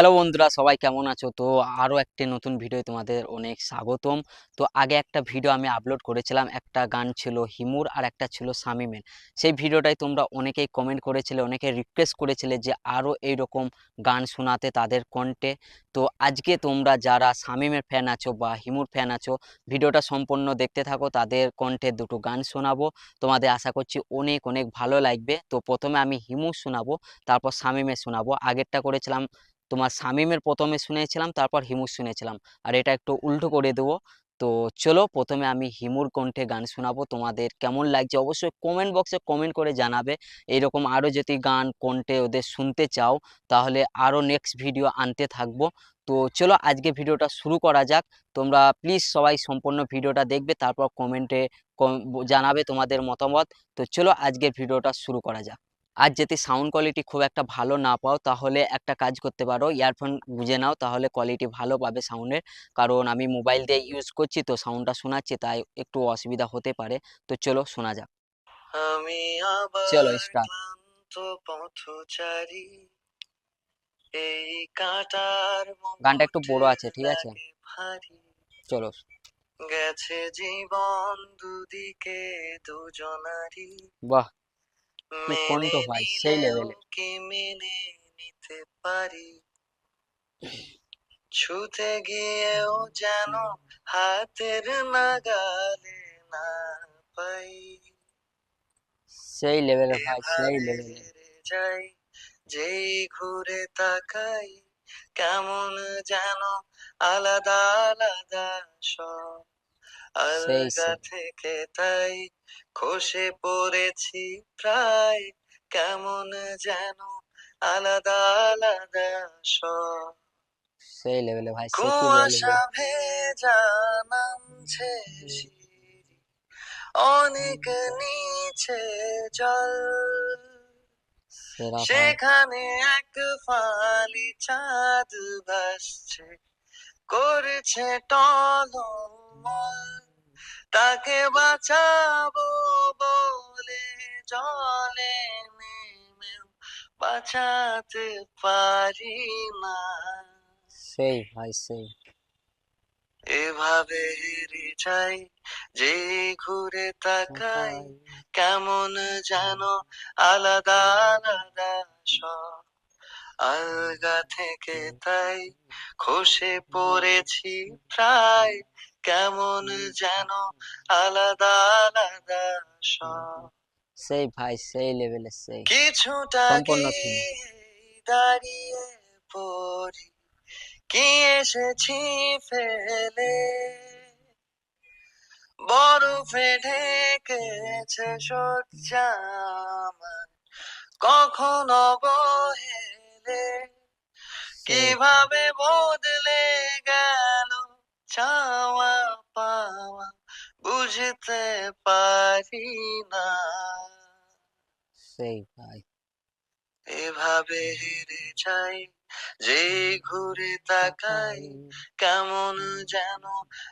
Hello বন্ধুরা, সবাই কেমন আছো? তো আরও একটি নতুন ভিডিও তোমাদের অনেক স্বাগতম। তো আগে একটা ভিডিও আমি আপলোড করেছিলাম, একটা গান ছিল হিমুর আর একটা ছিল সামিমের সেই ভিডিওটাই তোমরা অনেকেই কমেন্ট করেছিলে অনেকে রিকোয়েস্ট করেছিলে যে আরও এইরকম গান শোনাতে তাদের কণ্ঠে। তো আজকে তোমরা যারা সামিমের ফ্যান আছো বা হিমুর ফ্যান আছো, ভিডিওটা সম্পূর্ণ দেখতে থাকো, তাদের কণ্ঠে দুটো গান শোনাবো। তোমাদের আশা করছি অনেক অনেক ভালো লাগবে। তো প্রথমে আমি হিমুর শোনাবো, তারপর সামিমের শোনাবো। আগেরটা করেছিলাম তোমার শামিমের প্রথমে শুনেছিলাম, তারপর হিমুর শুনেছিলাম। আর এটা একটু উল্টো করে দেবো। তো চলো, প্রথমে আমি হিমুর কণ্ঠে গান শোনাবো। তোমাদের কেমন লাগছে অবশ্যই কমেন্ট বক্সে কমেন্ট করে জানাবে। এইরকম আরও যদি গান, কণ্ঠে ওদের শুনতে চাও, তাহলে আরও নেক্সট ভিডিও আনতে থাকব। তো চলো, আজকে ভিডিওটা শুরু করা যাক। তোমরা প্লিজ সবাই সম্পূর্ণ ভিডিওটা দেখবে, তারপর কমেন্টে জানাবে তোমাদের মতামত। তো চলো আজকের ভিডিওটা শুরু করা যাক। আর যদি সাউন্ড কোয়ালিটি খুব একটা ভালো না পাও তাহলে একটা কাজ করতে পারো ইয়ারফোন গুঁজে নাও তাহলে কোয়ালিটি ভালো পাবে সাউন্ডের কারণ আমি মোবাইল দিয়ে ইউজ করছি তো সাউন্ডটা শোনাচ্ছি তাই একটু অসুবিধা হতে পারে। তো চলো শোনা যাক। আমি চলো, কাটার গানটা একটু বড় আছে, ঠিক আছে? চলো। গেছে জীবন দুদিকে দুজনারই। বাহ! কণ্ঠ ভাই, সেই। কি মেনে নিতে পারি ছুতে গিয়েও যেন হাতের নাগালে না পাই সেই লেভেলে ভাই সেই লেভেলে যাই যেই ঘুরে তাকাই কেমন যেন আলাদা আলাদা সব আলগা থেকে তাই খসে পড়েছি প্রায়। কেমন যেন আলাদা আলাদা সব। সেই লেভেলে ভাই কুয়াশা ভেজা নামছে অনেক নিচে জল। সেখানে এক ফালি চাঁদ ভাসছে করছে টলমল। তাকে বাঁচাবো বলে জলে নেমেও বাঁচাতে পারি না। সেই ভাই সেই। এভাবে হেরে যাই যে ঘুরে তাকাই। কেমন যেন আলাদা আলাদা সব আলগা থেকে তাই খসে পড়েছি প্রায়। কেমন যেন আলাদা আলাদা সব। সেই ভাই সেই লেভেলে সেই। কিছুটা দাঁড়িয়ে পড়ি। কি এসেছি ফেলে? বরফে ঢেকেছে সজ্জা কখনো কীভাবে বদলে গেল চাওয়া পাওয়া বুঝতে পারি না। সেই ভাই। এভাবে হেরে যাই যে ঘুরে তাকাই কেমন যেন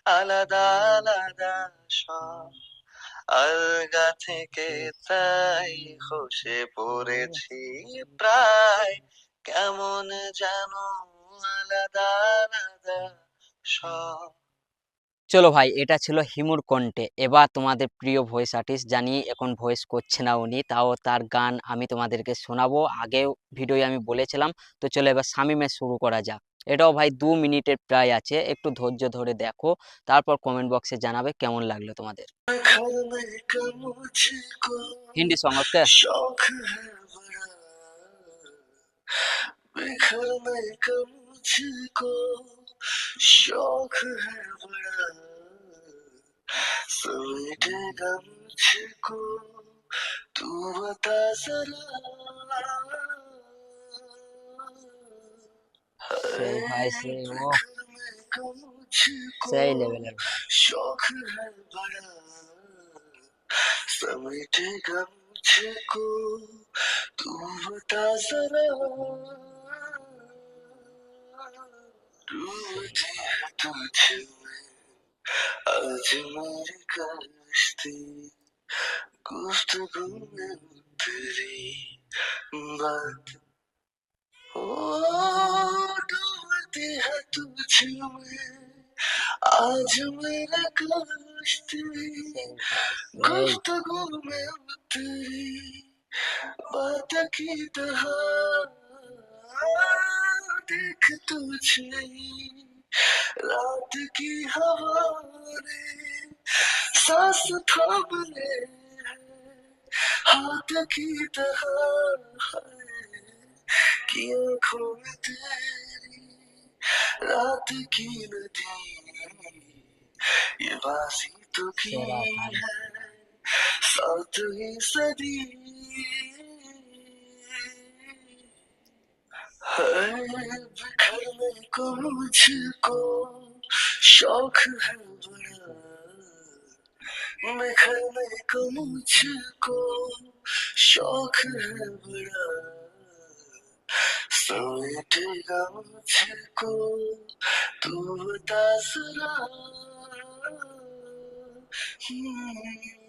আলাদা আলাদা সব। আলগা থেকে তাই খসে পড়েছি প্রায় কেমন যেন চলো ভাই, এটা ছিল হিমুর কণ্ঠে। এবার তোমাদের প্রিয় ভয়েস আর্টিস্ট জানি এখন ভয়েস করছে না উনি, তাও তার গান আমি তোমাদেরকে শোনাবো। আগে ভিডিও আমি বলেছিলাম, তো চলো এবার শামিমে শুরু করা যাক। এটাও ভাই দু মিনিটের প্রায় আছে, একটু ধৈর্য ধরে দেখো, তারপর কমেন্ট বক্সে জানাবে কেমন লাগল তোমাদের। হিন্দি সংস্থা खाना का मुझको शौक है बड़ा समेटेगा मुझको तू बता जरा सही लेवल है शौक है बड़ा समेटेगा मुझको तू बता जरा डूबती है तुझ में आज मेरी कश्ती गुफ्तगू में तेरी बात ओ तुझमें आज मेरा कष्ट गुफ्तगू में उतरी बात की तरह देख तुझे रात की हवा ने सांस थाम ले हाथ की तरह है कि आंखों में तेरी रात की नदी ये बाजी तो की शेरा भाई। है सातवीं सदी है बिखरने को मुझको शौक है बड़ा बिखरने को मुझको शौक है बड़ा समेटेगा मुझको तू बता जरा हम्म।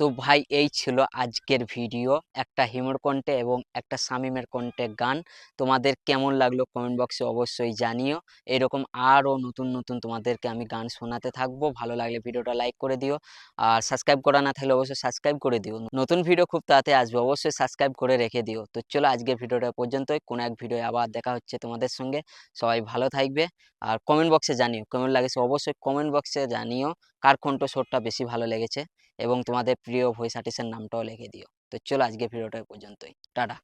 তো ভাই এই ছিল আজকের ভিডিও। একটা হিমুর কণ্ঠে এবং একটা শামিমের কণ্ঠে গান। তোমাদের কেমন লাগল কমেন্ট বক্সে অবশ্যই জানিও। এরকম আরও নতুন নতুন তোমাদেরকে আমি গান শোনাতে থাকব। ভালো লাগলে ভিডিওটা লাইক করে দিও। আর সাবস্ক্রাইব করা না থাকলে অবশ্যই সাবস্ক্রাইব করে দিও। নতুন ভিডিও খুব তাড়াতাড়ি আসবে, অবশ্যই সাবস্ক্রাইব করে রেখে দিও। তো চলো আজকের ভিডিওটা পর্যন্তই। কোনো এক ভিডিও আবার দেখা হচ্ছে তোমাদের সঙ্গে। সবাই ভালো থাকবে। আর কমেন্ট বক্সে জানিও। কেমন লাগেছে অবশ্যই কমেন্ট বক্সে জানিও। কার কণ্ঠ স্বরটা বেশি ভালো লেগেছে? এবং তোমাদের প্রিয় ভয়েস আর্টিস্টের নামটাও লিখে দিও। তো চলো আজকে ভিডিওটা পর্যন্তই। টাটা।